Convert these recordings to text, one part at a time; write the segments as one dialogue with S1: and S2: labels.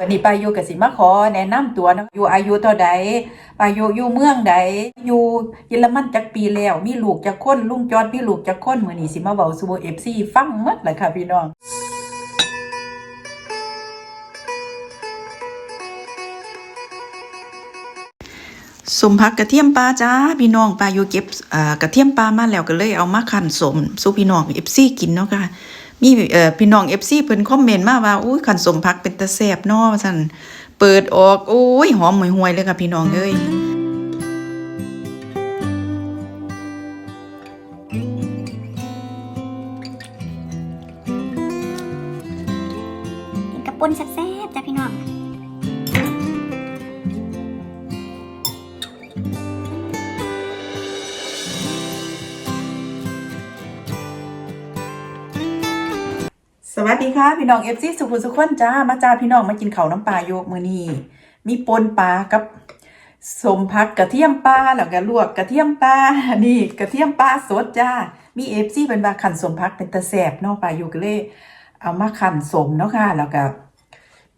S1: วันนี้ปายุกสิมาขอแนะนำตัวเนาะอยู่อายุเท่าใดปายุอยู่เมืองใดอยู่เยอรมันจักปีแล้ว มีลูกจักคนลุงจอดมีลูกจักคนมื้อนี้สิมาเว้าสู่ FC ฟังหมดเลยค่ะพี่น้องสมพักกระเทียมปลาจ้าพี่น้องปลาอยู่เก็บกระเทียมปลามาแล้วก็เลยเอามาคั่นสมสู่พี่น้อง FC กินเนาะค่ะ มีเอ่อพี่น้องเอฟซีเพิ่นคอมเมนต์มาว่าอุ้ยขันสมพักเป็นตาแสบนอสั่นเปิดออกอุ้ยหอมห่วยๆเลยค่ะพี่น้องเอ้ย
S2: กินกระปุนแซ่บ
S1: สวัสดีค่ะพี่น้อง FC สุขุสุขคนจ้ามาจ้าพี่น้องมากินเขาน้ำปลาโยกมื้อนี้มีปนปลากับสมพักกระเทียมปลาแล้วก็ลวกกระเทียมปลานี่กระเทียมปลาสดจ้ามี FC เป็นว่าขันสมพักเป็นตะแสบนาะปลาโยกเลยเอามาขันสมเนาะค่ะแล้วก็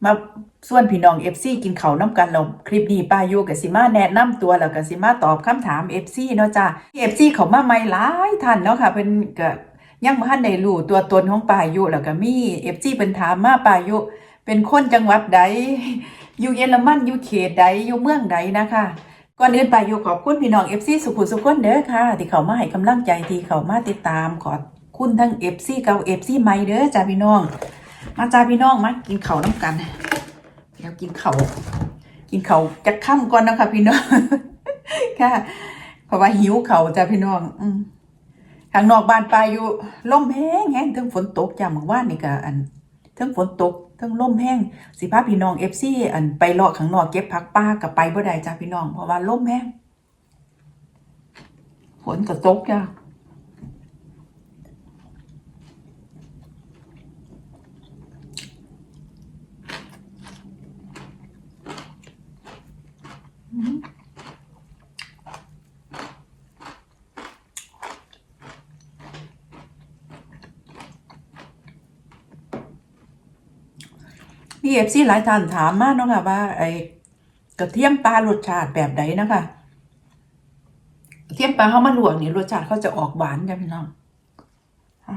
S1: มาส่วนพี่น้อง FC กินเขาน้ำกันล้วคลิปนี้ปลาอยู่กับสิมาแนะนำตัวแล้วก็สิมาตอบคำถาม FC เนาะจ้า FC เขามาใหม่หลายท่านเนาะค่ะเพิ่นก็ ยังบ่ทันได้รู้ตัวตนของปายู่แล้วก็มี FC เพิ่นถามมาปายู่เป็นคนจังหวัดใดอยู่เยอรมันอยู่เขตใดอยู่เมืองใดนะคะก่อนอื่นปายู่ขอบคุณพี่น้อง FC สุขุสุขคนเด้อค่ะ ที่เขามาให้กำลังใจที่เขามาติดตามขอบคุณทั้ง FC เก่า FC ใหม่เด้อจ้าพี่น้อง มาจ้าพี่น้องมากินข้าวน้ำกันเดี๋ยวกินข้าวกินข้าวจะค่ำก่อนนะคะพี่น้อง ค่ะ เพราะว่าหิวเขาจ้าพี่น้อง อืมางนอกบ้านปลาอยู่ลมแห้งแห้งทั้งฝนตกจ้าเมื่อวานนี่ก็อันทั้งฝนตกทั้งลมแห้งสิพาพี่น้องเอฟซีอันไปเลาะข้างนอกเก็บผักป้ากับไปบ่ได้จ้าพี่น้องเพราะว่าลมแห้งฝนก็ตกจ้า มีเอฟซีหลายท่านถามมาเนาะค่ะว่าไอ้กระเทียมปลารสชาติแบบใดนะคะกระเทียมปลาเขามาลวกนี่รสชาติเขาจะออกหวานจ้ะพี่น้องอะ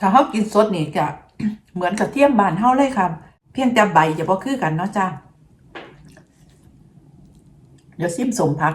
S1: ถ้าเขากินสดนี่จะเหมือนกระเทียมบานเฮาเลยค่ะ เพียงแต่ใบจะบ่คือกันเนาะจ้า เดี๋ยวซิมสมพัก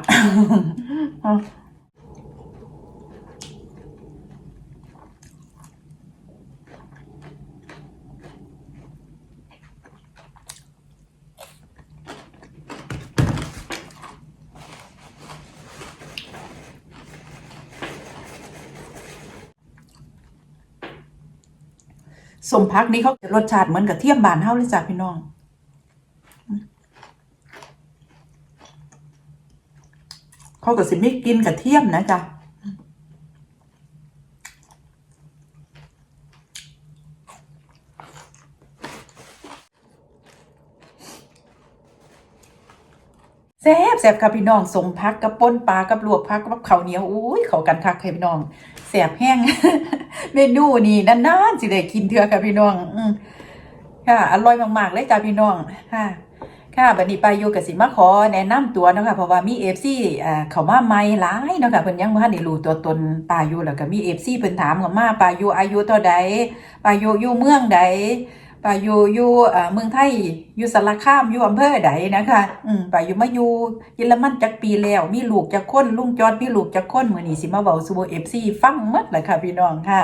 S1: สมพักนี้เขาจะรสชาติเหมือนกับเทียมบานเฮาเลยจ้ะพี่น้อง เขาก็สิไม่กินกระเทียมนะจ๊ะแซ่บแซ่บค่ะพี่น้องสมพักกับป่นปลากับลวกพักกับข้าวเหนียวอุ้ยเขากันคักค่ะพี่น้องแซ่บแห้งเมนูนี่นานๆสิได้กินเถื่อค่ะพี่น้อง อืค่ะอร่อยมากๆเลยจ้าพี่น้องค่ะ ค่ะบัดนี้ปายุกสิมาขอแนะนำตัวเนาะค่ะเพราะว่ามี FC อ่าเขามาใหม่หลายเนาะค่ะเพิ่นยังบ่ทันได้รู้ตัวตนปายุแล้วก็มี FC เพิ่นถามเข้ามาปายุอายุเท่าใดปายุอยู่เมืองใดปายุอยู่เอ่อเมืองไทยอยู่สารคามอยู่อำเภอใดนะคะอืมปายุมาอยู่เยอรมันจักปีแล้ว มีลูกจักคนลุงจอดมีลูกจักคนมื้อนี้สิมาเว้าสู่ FC ฟังหมดเลยค่ะพี่น้องค่ะ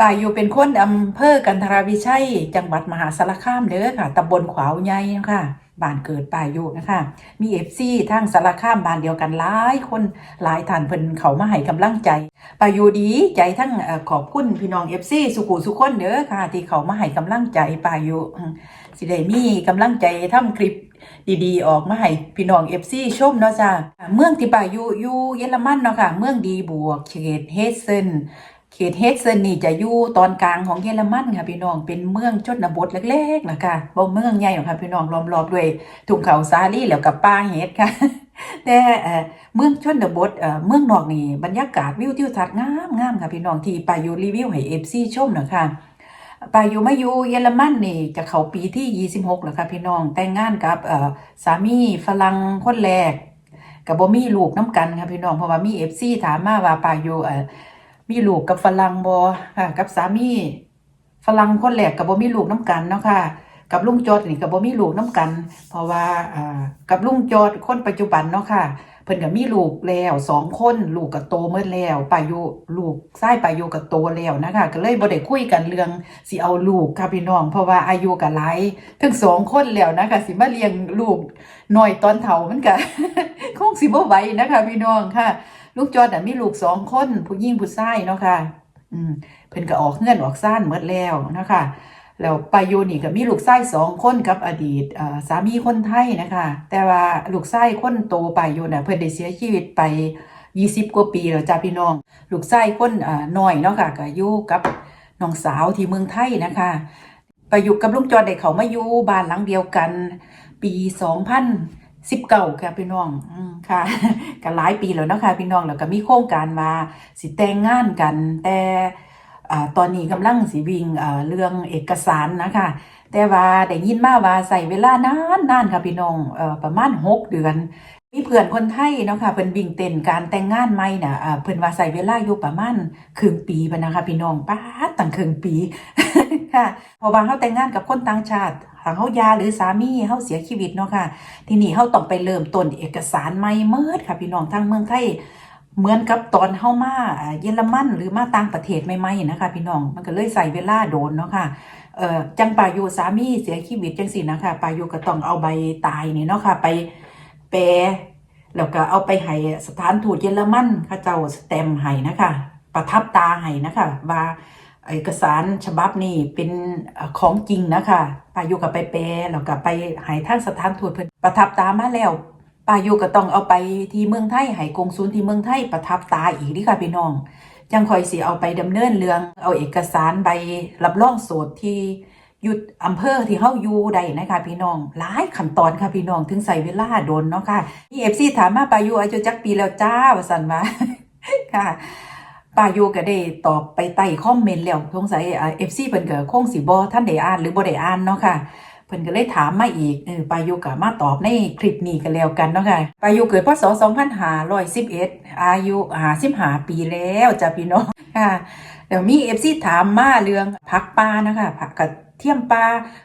S1: ป่าอยู่เป็นคนอำเภอกันทราวิชัย จังหวัดมหาสารคามเด้อค่ะตำบลขวาวใหญ่ค่ะ บ้านเกิดป่ายู่นะคะ มีเอฟซีทางสารคามบ้านเดียวกันหลายคนหลายท่านเพิ่นเขามาให้กำลังใจป่ายู่ดีใจทั้งขอบคุณพี่น้องเอฟซีสุขุสุขคนเด้อค่ะ ที่เขามาให้กำลังใจป่ายู่อืมสิได้มีกำลังใจทำคลิปดีๆ ออกมาให้พี่น้องเอฟซีชมเนาะจ้าเมืองที่ป่ายู่อยู่เยอรมันเนาะค่ะ เมืองดีบวกเขตเฮเซน ขเขตเฮสเซนนี่จะอยู่ตอนกลางของเยอรมันค่ะพี่น้องเป็นเมืองชนบทเล็กๆนะคะบ่เมืองใหญ่หรอกค่ะพี่น้องล้อมรอบด้วยทุ่งเขาซาลี่แล้วกับป่าเฮดค่ะ แต่เมืองชนบทเมืองนอกนี่บรรยากาศวิวทิวทัศน์งามงามค่ะพี่น้องที่ไปอยู่รีวิวให้ FC ชมนะคะไปอยู่มาอยู่เยอรมันนี่จะเข้าปีที่ 26 แล้วค่ะพี่น้องแต่งงานกับสามีฝรั่งคนแรกกับบ่มีลูกน้ำกันค่ะพี่น้องเพราะว่ามี FC ถามมาว่าไปอยู่เมีลูกกับฝรั่งบอค่ะ กับสามีฝรั่งคนแรกกับบ่มีลูกน้ำกันเนาะค่ะกับลุงจอดนี่กับบ่มีลูกน้ำกัน เพราะว่าอ่ากับลุงจอดคนปัจจุบันเนาะค่ะ เพิ่นก็มีลูกแล้วสองคนลูกก็โตเมื่อแล้วปายุลูกชายปายุก็โตแล้วนะคะ ก็เลยบ่ได้คุยกันเรื่องสิเอาลูกค่ะพี่น้อง เพราะว่าอายุก็หลายทั้งสองคนแล้วนะคะสิมาเลี้ยงลูกหน้อยตอนเฒ่ามันก็คงสิบ่ไหวนะคะพี่น้องค่ะ ลูกจอดน่ะมีลูกสองคนผู้หญิงผู้ชายเนาะค่ะ อืมเพิ่นก็ออกเงื่อนออกซ่านหมดแล้วนะคะแล้วปายุนี่ก็มีลูกชายสองคนกับอดีตสามีคนไทยนะคะ แต่ว่าลูกชายคนโตปายุน่ะเพิ่นได้เสียชีวิตไป20กว่าปีแล้วจ้าพี่น้อง ลูกชายคนอ่าน้อยเนาะค่ะก็อยู่กับน้องสาวที่เมืองไทยนะคะปายุกับลุงจอดได้เขามาอยู่บ้านหลังเดียวกัน ปี สิบเก่าค่ะพี่น้องอืมค่ะกันหลายปีแล้วนะคะพี่น้องแล้วก็มีโครงการมาสิแต่งงานกัน แต่อ่าตอนนี้กำลังสิวิ่งอ่าเรื่องเอกสารนะคะ แต่ว่าได้ยินมาว่าใส่เวลานานนานค่ะพี่น้องเอ่อประมาณ6เดือน มีเพื่อนคนไทยเนาะค่ะเพิ่นวิ่งเต้นการแต่งงานใหม่น่ะอ่าเพิ่นว่าใส่เวลาอยู่ประมาณครึ่งปีปะนะคะพี่น้องป้าตั้งครึ่งปีค่ะเพราะว่าเฮาแต่งงานกับคนต่างชาติหาเฮายาหรือสามีเฮาเสียชีวิตเนาะค่ะ ทีนี้เขาต้องไปเริ่มต้นเอกสารใหม่เมิดค่ะพี่น้องทางเมืองไทยเหมือนกับตอนเข้ามาเยอรมันหรือมาต่างประเทศใหม่ๆนะคะพี่น้องมันก็เลยใส่เวลาโดนเนาะค่ะเอ่อจังปายูสามีเสียชีวิตจังสินะคะปายูก็ต้องเอาใบตายนี่เนาะค่ะไป แปลแล้วก็เอาไปให้สถานทูตเยอรมันเขาเจ้าสแตมให้นะคะ ประทับตาให้นะคะว่าเอกสารฉบับนี้เป็นของจริงนะคะปายุก็ไปแปลแล้วก็ไปให้ทางสถานทูตเพิ่นประทับตามาแล้วปายุก็ต้องเอาไปที่เมืองไทยให้กงสุลที่เมืองไทยประทับตาอีกดิค่ะพี่น้องจังคอยสิเอาไปดำเนินเรื่อง เอาเอกสารใบรับรองโสดที่ อยุดอำเภอที่เฮาอยู่ได้นะคะพี่น้องหลายขั้นตอนค่ะพี่น้องถึงใส่เวลาโดนเนาะค่ะพี่เอฟซีถามมาปายุอายุจักปีแล้วจ้าว่าซั่นว่าค่ะปาโยก็ได้ตอบไปใต้คอมเมนต์แล้วสงสัยเอ่า FC เพิ่นก็คงสิบ่ท่านได้อ่านหรือบ่ได้อ่านเนาะค่ะเพิ่นก็เลยถามมาอีกเออปาโยก็มาตอบในคลิปนี้กันแล้วกันเนาะค่ะปาโยเกิดพศ2511 อายุ55ปีแล้วจ้ะพี่น้องค่ะเดี๋ยวมี FC ถามมาเรื่องผักป่านะคะผักกระ เทียมป่า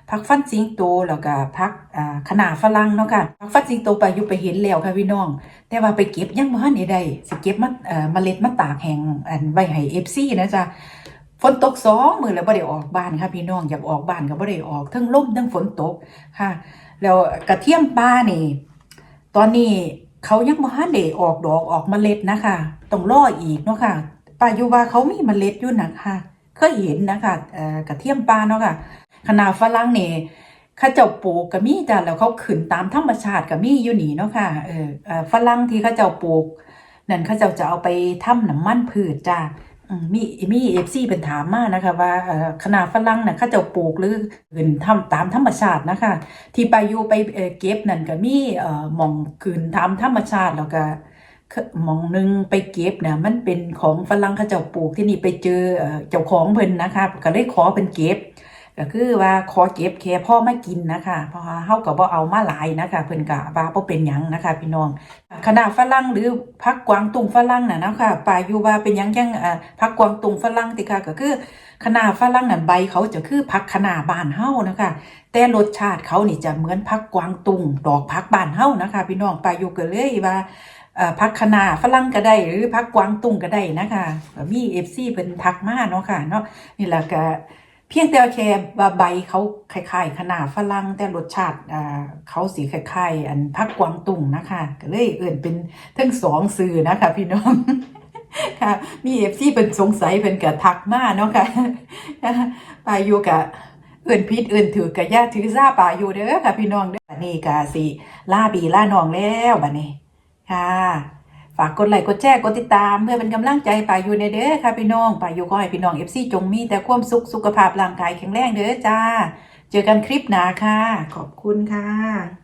S1: ผักฟันสิงโตแล้วก็ผักอ่าคะน้าฝรั่งเนาะค่ะผักฟันสิงโตไป้าโยไปเห็นแล้วค่ะพี่น้อง แต่ว่าไปเก็บยังบ่ทันได้ได้สิเก็บมาเอ่อเมล็ดมาตากแห้งอันไว้ให้ FC นะจ๊ะฝนตกสองมือแล้วบ่ได้ออกบ้านค่ะพี่น้องอยากออกบ้านก็บ่ได้ออกทั้งลมทั้งฝนตกค่ะ แล้วกระเทียมป่านี่ ตอนนี้เขายังบ่ทันได้ออกดอกออกเมล็ดนะคะต้องรออีกเนาะค่ะป้าอยู่ว่าเขามีเมล็ดอยู่นะคะเคยเห็นนะคะเอ่อกระเทียมป่าเนาะค่ะ ขนาดฝรั่งเนี่เข้าเจ้าปลูกก็มีจ้ะแล้วเขาขึ้นตามธรรมชาติก็มีอยู่นี่เนาะค่ะเออฝรั่งที่เขาเจ้าปลูกนั่นเขาเจ้าจะเอาไปทำน้ำมันพืชจ้ะมีมีเอฟซีเป็นถามมานะคะว่าเอ่อขนาดฝรั่งน่ะเขาเจ้าปลูกหรือขึ้นทำตามธรรมชาตินะคะ ที่ไปอยู่ไปเก็บนั่นก็มีเอ่อหมองขึ้นตามธรรมชาติแล้วก็มองหนึงไปเก็บเนี่ยมันเป็นของฝรั่งเขาเจ้าปลูกที่นี่ไปเจอเจ้าของเพิ่นนะคะก็เลยขอเพิ่นเก็บ ก็คือว่าขอเก็บแค่พ่อไม่กินนะคะเพราะว่าเฮาก็บ่เอามาหลายนะคะ เพิ่นก็ว่าบ่เป็นหยังนะคะ พี่น้องคณะฝรั่งหรือพักกวางตุ้งฝรั่งน่ะนะคะป่าอยู่ว่าเป็นหยังจังเอ่อพักกวางตุ้งฝรั่งติค่ะก็คือคณะฝรั่งนั่นใบเขาจะคือพักคณะบ้านเฮานะคะแต่รสชาติเขานี่จะเหมือนพักกวางตุ้งดอกพักบ้านเฮานะคะ พี่น้องป่าอยู่ก็เลยว่าเอ่อพักคณะฝรั่งก็ได้หรือพักกวางตุ้งก็ได้นะคะก็มี FC เพิ่นทักมาเนาะค่ะเนาะนี่แหละก็ พียงแต่แค่ว่าใบเขาคล้ายๆขนาดฝรั่งแต่รสชาติอ่าเขาสีคล้ายๆอันพักกวางตุ่งนะคะก็เลยเอื่นเป็นทั้งสองสื่อนะคะ พี่น้องค่ะ มีเอฟซีเป็นสงสัยเป็นกะทักมาเนาะค่ะปายูกะเอื่นพิษเอื่นถือกะย่าถือซาปายูเด้อค่ะ พี่น้องเด้อนี้กะสิล่าบีล่านองแล้วบัดนี้ค่ะ ฝากกดไลค์กดแชร์กดติดตามเพื่อเป็นกำลังใจป่าอยู่ในเด้อค่ะพี่น้องป่าอยู่ก็ให้พี่น้องเอฟซีจงมีแต่ความสุขสุขภาพร่างกายแข็งแรงเด้อจ้า เจอกันคลิปหน้าค่ะ ขอบคุณค่ะ